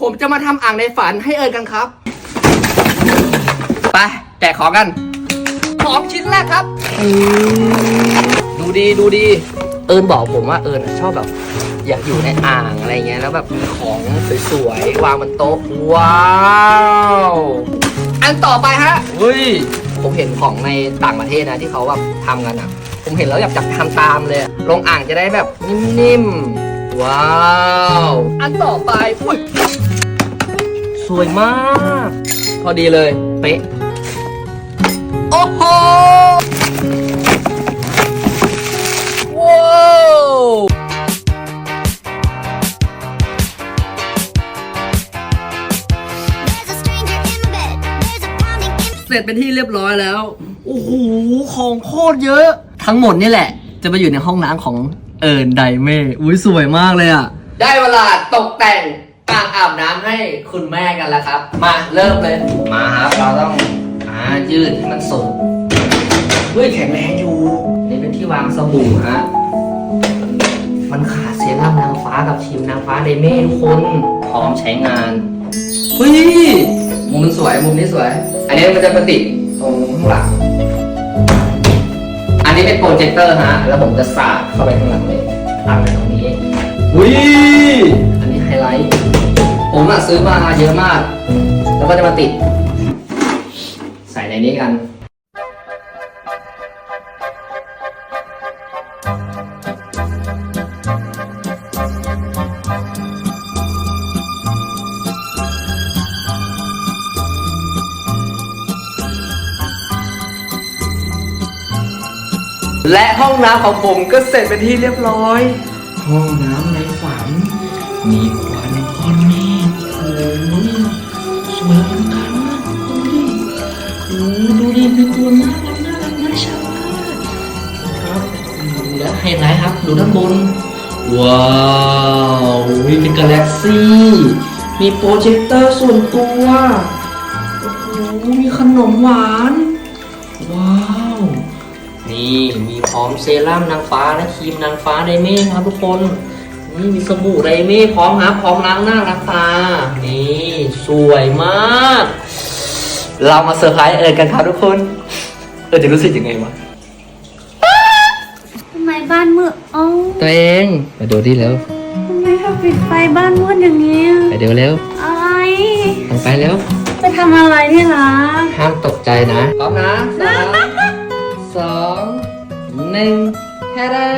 ผมจะมาทำอ่างในฝันให้เอิญกันครับ ไปแจกของกัน ของชิ้นแรกครับ ดูดีดูดี เอิญบอกผมว่าเอิญอะชอบแบบ อยากอยู่ในอ่างอะไรเงี้ยแล้วแบบมีของสวยๆวางบนโต๊ะว้าวอันต่อไปฮะเฮ้ยผมเห็นของในต่างประเทศนะที่เขาแบบทำกันอะ ผมเห็นแล้วอยากจะทำตามเลยอะลงอ่างจะได้แบบนิ่มๆว้าว อันต่อไปอุ้ย สวยมาก พอดีเลย เป๊ะ โอ้โหว้าว There's a stranger in my bed. There's a pounding in เสร็จเป็นที่เรียบร้อยแล้ว โอ้โห ของโคตรเยอะ ทั้งหมดนี่แหละ จะไปอยู่ในห้องน้ำของเอิร์นไดเม่ อุ้ยสวยมากเลยอะได้เวลาตกแต่งอ่างอาบน้ำให้คุณแม่กันแล้วครับ มาเริ่มเลย มาครับเราต้องอ่ายืดให้มันสูงเฮ้ยแข็งแรงอยู่ นี่เป็นที่วางสบู่ฮะ มันขาดเซรั่มนางฟ้ากับครีมนางฟ้าเดเม่ทุกคนพร้อมใช้งานเฮ้ยมุมมันสวยมุมนี้สวย อันนี้มันจะประติดตรงข้างหลัง อันนี้เป็นโปรเจคเตอร์ฮะ แล้วผมจะสาดเข้าไปข้างหลังเลยตั้งไว้ตรงนี้วิอันนี้ไฮไลท์ ผมอะซื้อมาเยอะมาก แล้วก็จะมาติด ใส่ในนี้กัน และห้องน้ำของผมก็เสร็จเป็นที่เรียบร้อย ห้องน้ำในฝัน มีควันพ่อแม่ โอ้ยสวยอลังการมากดูดิโอ้ดูดิมีตัวน่ารักน่ารักน่าชังมากครับและไฮไลท์ครับดูด้านบน ว้าวมีเป็นกาแล็กซี่ มีโปรเจคเตอร์ส่วนตัวโอ้โหมีขนมหวาน ว้าวนี่มีพร้อมเซรั่มนางฟ้าและครีมนางฟ้าไดเม่ครับทุกคน มีสบู่ไดเม่พร้อมครับพร้อมล้างหน้าล้างตา นี่สวยมาก เรามาเซอร์ไพรส์เอิร์นกันครับทุกคนเออจะรู้สึกยังไงวะทำไมบ้านมืดเอ้าตัวเองมาดูที่แล้วทำไมเขาปิดไฟบ้านมืดอย่างนี้ยไปเดี๋ยวเร็วอะไรลงไปเร็วไปทำอะไรที่รักห้ามตกใจนะพร้อมนะสามสองหนึ่งแค่ได้